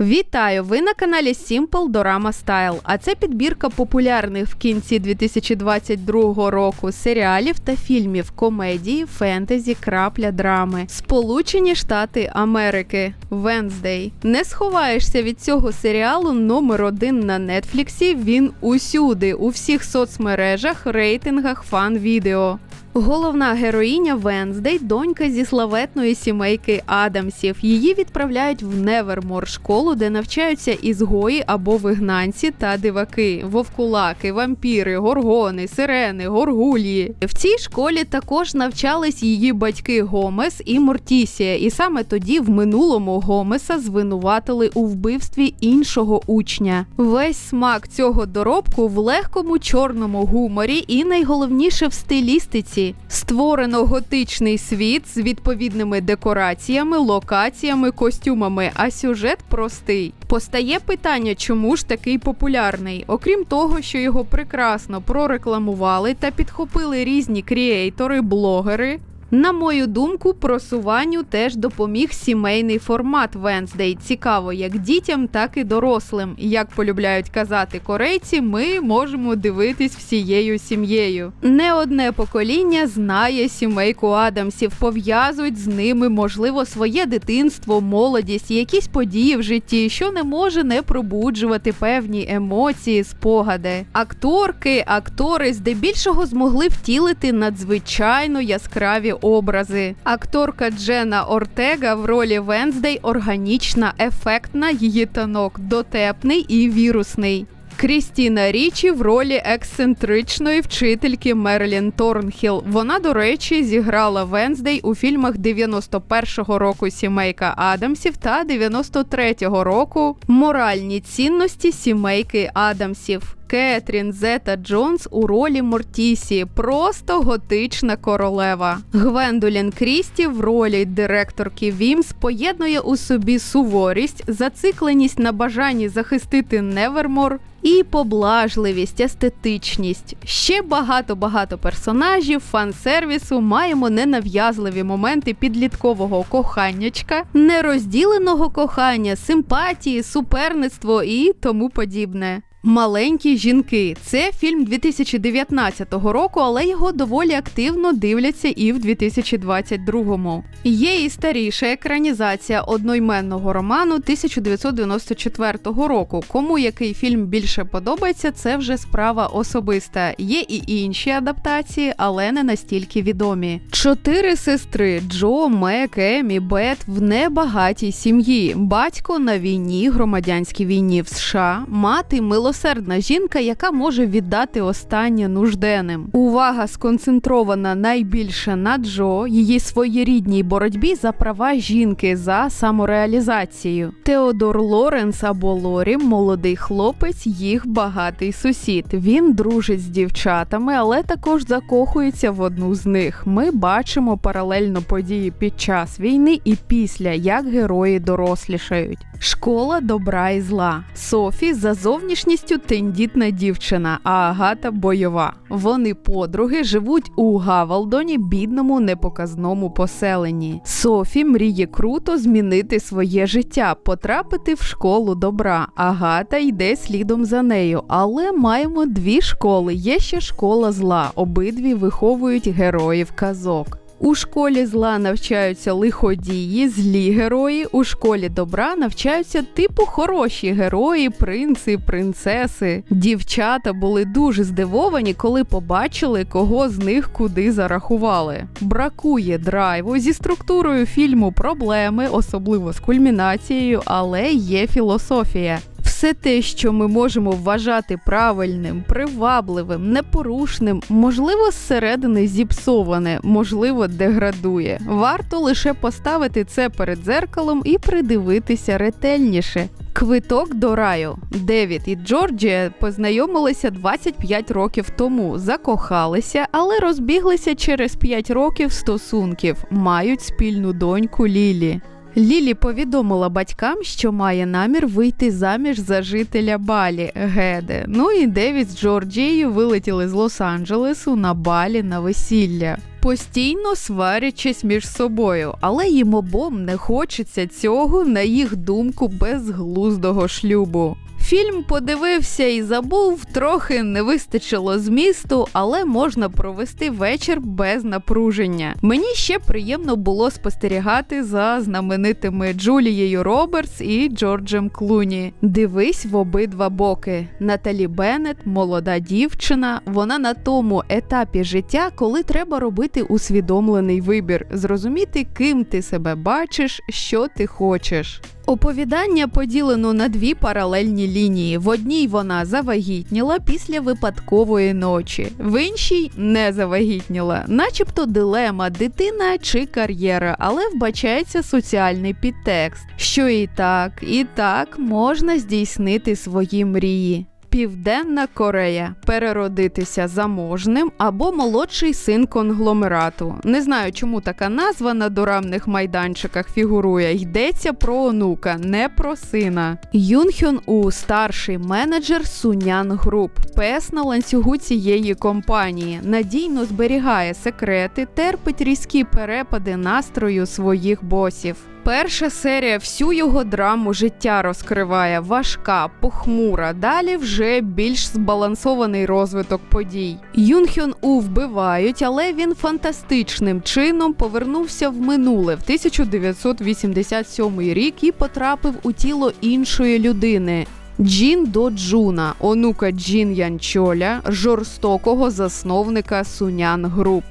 Вітаю! Ви на каналі Simple Dorama Style, а це підбірка популярних в кінці 2022 року серіалів та фільмів комедії, фентезі, крапля драми. Сполучені Штати Америки. Венздей. Не сховаєшся від цього серіалу номер один на Нетфліксі. Він усюди, у всіх соцмережах, рейтингах, фан-відео. Головна героїня Венздей донька зі славетної сімейки Адамсів. Її відправляють в Невермор школу, де навчаються ізгої або вигнанці та диваки, вовкулаки, вампіри, горгони, сирени, горгулії. В цій школі також навчались її батьки Гомес і Мортісія, і саме тоді в минулому Гомеса звинуватили у вбивстві іншого учня. Весь смак цього доробку в легкому чорному гуморі і найголовніше в стилістиці. Створено готичний світ з відповідними декораціями, локаціями, костюмами, а сюжет простий. Постає питання, чому ж такий популярний? Окрім того, що його прекрасно прорекламували та підхопили різні кріейтори, блогери. На мою думку, просуванню теж допоміг сімейний формат Венздей. Цікаво як дітям, так і дорослим. Як полюбляють казати корейці, ми можемо дивитись всією сім'єю. Не одне покоління знає сімейку Адамсів, пов'язують з ними, можливо, своє дитинство, молодість, якісь події в житті, що не може не пробуджувати певні емоції, спогади. Акторки, актори здебільшого змогли втілити надзвичайно яскраві образи. Акторка Джена Ортега в ролі Венздей органічна, ефектна, її танок дотепний і вірусний. Крістіна Річі в ролі ексцентричної вчительки Мерлін Торнхіл. Вона, до речі, зіграла Венздей у фільмах 91-го року Сімейка Адамсів та 93-го року Моральні цінності сімейки Адамсів. Кетрін Зета Джонс у ролі Мортісі, просто готична королева. Гвендолін Крісті в ролі директорки Вімс поєднує у собі суворість, зацикленість на бажанні захистити Невермор і поблажливість, естетичність. Ще багато-багато персонажів, фан-сервісу, маємо ненав'язливі моменти підліткового коханнячка, нерозділеного кохання, симпатії, суперництво і тому подібне. Маленькі жінки це фільм 2019 року, але його доволі активно дивляться і в 2022-му. Є і старіша екранізація одноіменного роману 1994 року. Кому який фільм більше подобається, це вже справа особиста. Є і інші адаптації, але не настільки відомі. Чотири сестри Джо, Мек, Емі, Бет в небагатій сім'ї. Батько на війні, громадянській війні в США, мати милосердна жінка, яка може віддати останнє нужденним. Увага сконцентрована найбільше на Джо, її своєрідній боротьбі за права жінки за самореалізацію. Теодор Лоренс або Лорі, молодий хлопець, їх багатий сусід. Він дружить з дівчатами, але також закохується в одну з них. Ми бачимо паралельно події під час війни і після, як герої дорослішають. Школа добра і зла. Софі за зовнішністю тендітна дівчина, а Агата бойова. Вони подруги живуть у Гавалдоні, бідному непоказному поселенні. Софі мріє круто змінити своє життя, потрапити в школу добра. Агата йде слідом за нею, але маємо дві школи. Є ще школа зла. Обидві виховують героїв казок. У школі зла навчаються лиходії, злі герої. У школі добра навчаються типу хороші герої, принци, принцеси. Дівчата були дуже здивовані, коли побачили, кого з них куди зарахували. Бракує драйву зі структурою фільму проблеми, особливо з кульмінацією, але є філософія. Все те, що ми можемо вважати правильним, привабливим, непорушним, можливо, зсередини зіпсоване, можливо, деградує. Варто лише поставити це перед дзеркалом і придивитися ретельніше. Квиток до раю. Девід і Джорджія познайомилися 25 років тому, закохалися, але розбіглися через 5 років стосунків, мають спільну доньку Лілі. Лілі повідомила батькам, що має намір вийти заміж за жителя Балі Геде. Ну і Девід з Джорджією вилетіли з Лос-Анджелесу на Балі на весілля. Постійно сварячись між собою, але їм обом не хочеться цього, на їх думку, безглуздого шлюбу. Фільм подивився і забув, трохи не вистачило змісту, але можна провести вечір без напруження. Мені ще приємно було спостерігати за знаменитими Джулією Робертс і Джорджем Клуні. Дивись в обидва боки. Наталі Беннет, молода дівчина. Вона на тому етапі життя, коли треба робити усвідомлений вибір, зрозуміти, ким ти себе бачиш, що ти хочеш. Оповідання поділено на дві паралельні лінії. В одній вона завагітніла після випадкової ночі, в іншій не завагітніла, начебто дилема дитина чи кар'єра, але вбачається соціальний підтекст, що і так, і так можна здійснити свої мрії. Південна Корея переродитися заможним або молодший син конгломерату. Не знаю, чому така назва на дорамних майданчиках фігурує. Йдеться про онука, не про сина. Юнхьон У старший менеджер Сунян Груп. Пес на ланцюгу цієї компанії надійно зберігає секрети, терпить різкі перепади настрою своїх босів. Перша серія всю його драму життя розкриває важка, похмура. Далі вже більш збалансований розвиток подій. Юнхьон У вбивають, але він фантастичним чином повернувся в минуле в 1987 рік і потрапив у тіло іншої людини. Джін До Джуна, онука Джін Янчоля, жорстокого засновника Сунян Груп.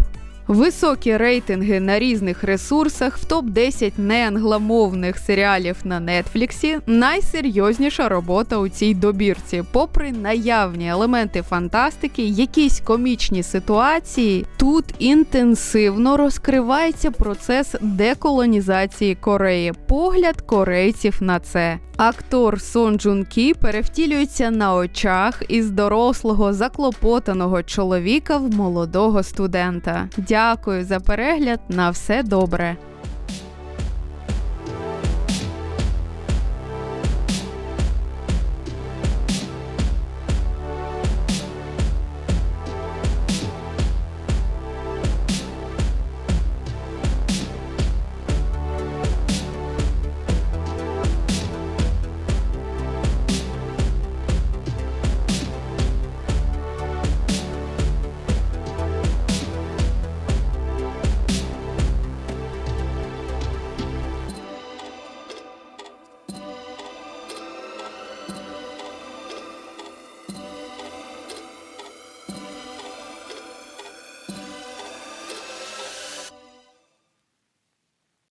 Високі рейтинги на різних ресурсах в топ-10 неангломовних серіалів на Нетфліксі найсерйозніша робота у цій добірці. Попри наявні елементи фантастики, якісь комічні ситуації, тут інтенсивно розкривається процес деколонізації Кореї, погляд корейців на це. Актор Сон Джун Кі перевтілюється на очах із дорослого заклопотаного чоловіка в молодого студента. Дякую за перегляд. На все добре.